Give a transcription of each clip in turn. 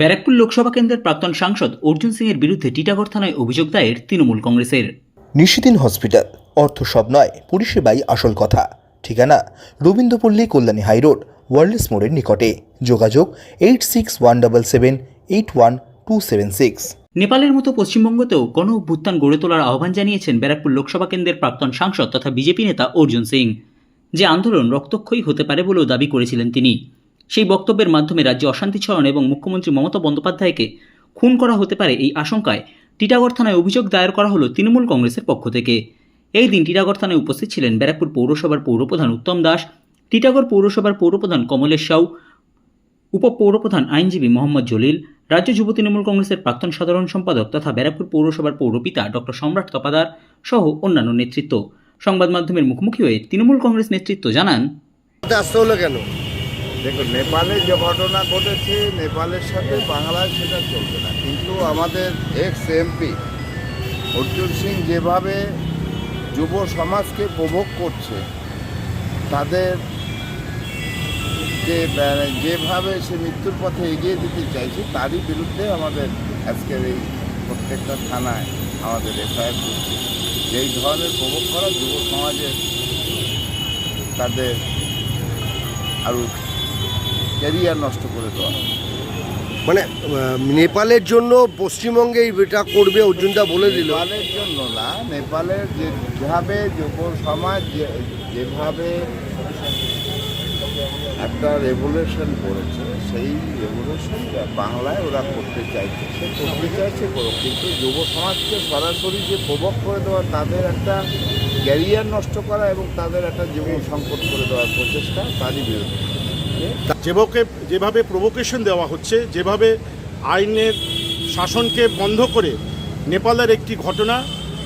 ব্যারাকপুর লোকসভা কেন্দ্রের প্রাক্তন সাংসদ অর্জুন সিং এর বিরুদ্ধে টিটাগড় থানায় অভিযোগ দায়ের তৃণমূল কংগ্রেসের। নিশিদিন হসপিটাল অর্থ সব নয় পরিষেবাই আসল কথা। ঠিকানা রবীন্দ্রপল্লী কল্যাণী হাইরোড ওয়ার্ল্ডস মোড়ের নিকটে। যোগাযোগ eight six one double seven eight one two seven six. নেপালের মতো পশ্চিমবঙ্গতেও গণ অভ্যুত্থান গড়ে তোলার আহ্বান জানিয়েছেন ব্যারাকপুর লোকসভা কেন্দ্রের প্রাক্তন সাংসদ তথা বিজেপি নেতা অর্জুন সিং। যে আন্দোলন রক্তক্ষয়ী হতে পারে বলেও দাবি করেছিলেন তিনি। সেই বক্তব্যের মাধ্যমে রাজ্যে অশান্তি ছড়ানো এবং মুখ্যমন্ত্রী মমতা বন্দ্যোপাধ্যায়কে খুন করা হতে পারে এই আশঙ্কায় টিটাগড় থানায় অভিযোগ দায়ের করা হলো তৃণমূল কংগ্রেসের পক্ষ থেকে। এই দিন টিটাগড় থানায় উপস্থিত ছিলেন ব্যারাকপুর পৌরসভার পৌরপ্রধান উত্তম দাস, টিটাগড় পৌরসভার পৌরপ্রধান কমলেশ সাউ, উপপৌরপ্রধান আইনজীবী মোহাম্মদ জলিল, রাজ্য যুব তৃণমূল কংগ্রেসের প্রাক্তন সাধারণ সম্পাদক তথা ব্যারাকপুর পৌরসভার পৌরপিতা ডক্টর সম্রাট তপাদার সহ অন্যান্য নেতৃত্ব। সংবাদ মাধ্যমের মুখোমুখি হয়ে তৃণমূল কংগ্রেস নেতৃত্ব জানান আসতে হলো কেন? দেখুন, নেপালে যে ঘটনা ঘটেছে, নেপালের সাথে বাংলায় সেটা চলবে না। কিন্তু আমাদের এক্স এমপি অর্জুন সিং যেভাবে যুব সমাজকে প্রভোগ করছে, তাদের যে মানে যেভাবে সে মৃত্যুর পথে এগিয়ে দিতে চাইছে, তারই বিরুদ্ধে আমাদের আজকের এই প্রত্যেকটা থানায় আমাদের এফআইআর করছে। এই ধরনের প্রভোগ করা যুব সমাজের, তাদের আরও ক্যারিয়ার নষ্ট করে দেওয়া। মানে নেপালের জন্য পশ্চিমবঙ্গে এটা করবে অর্জুনদা বলে দিল। নেপালের জন্য না নেপালের যে যেভাবে যুব সমাজ যে- যেভাবে একটা রেভলিউশন করেছে সেই রেভলিউশন বাংলায় ওরা করতে চাইছে। সে করতে চাইছে করুক কিন্তু যুব সমাজকে সরাসরি যে প্রভোগ করে দেওয়া তাদের একটা ক্যারিয়ার নষ্ট করা এবং তাদের একটা জীবন সংকট করে দেওয়ার প্রচেষ্টা তারই বিরুদ্ধে। যেভাবে যেভাবে প্রভোকেশন দেওয়া হচ্ছে, যেভাবে আইনের শাসনকে বন্ধ করে নেপালের একটি ঘটনা,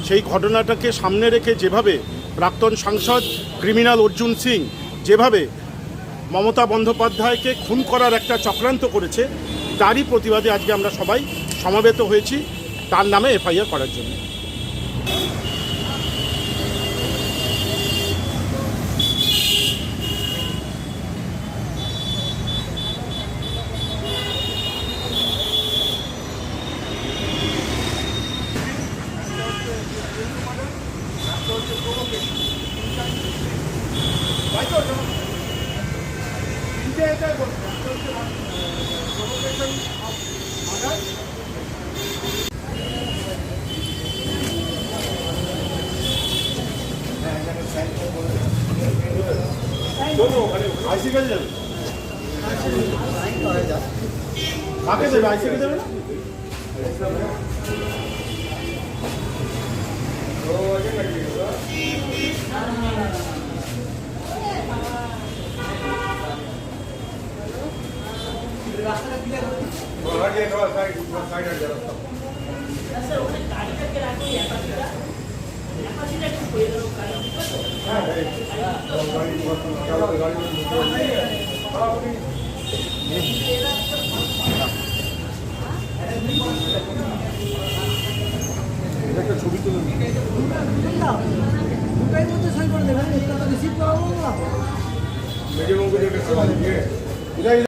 সেই ঘটনাটাকে সামনে রেখে যেভাবে প্রাক্তন সাংসদ ক্রিমিনাল অর্জুন সিং যেভাবে মমতা বন্দ্যোপাধ্যায়কে খুন করার একটা চক্রান্ত করেছে, তারই প্রতিবাদে আজকে আমরা সবাই সমাবেত হয়েছি, তার নামে এফআইআর করার জন্য। 아시거든? 밖에서 마시거든? কাকে দেবে আইসিকে দেবে না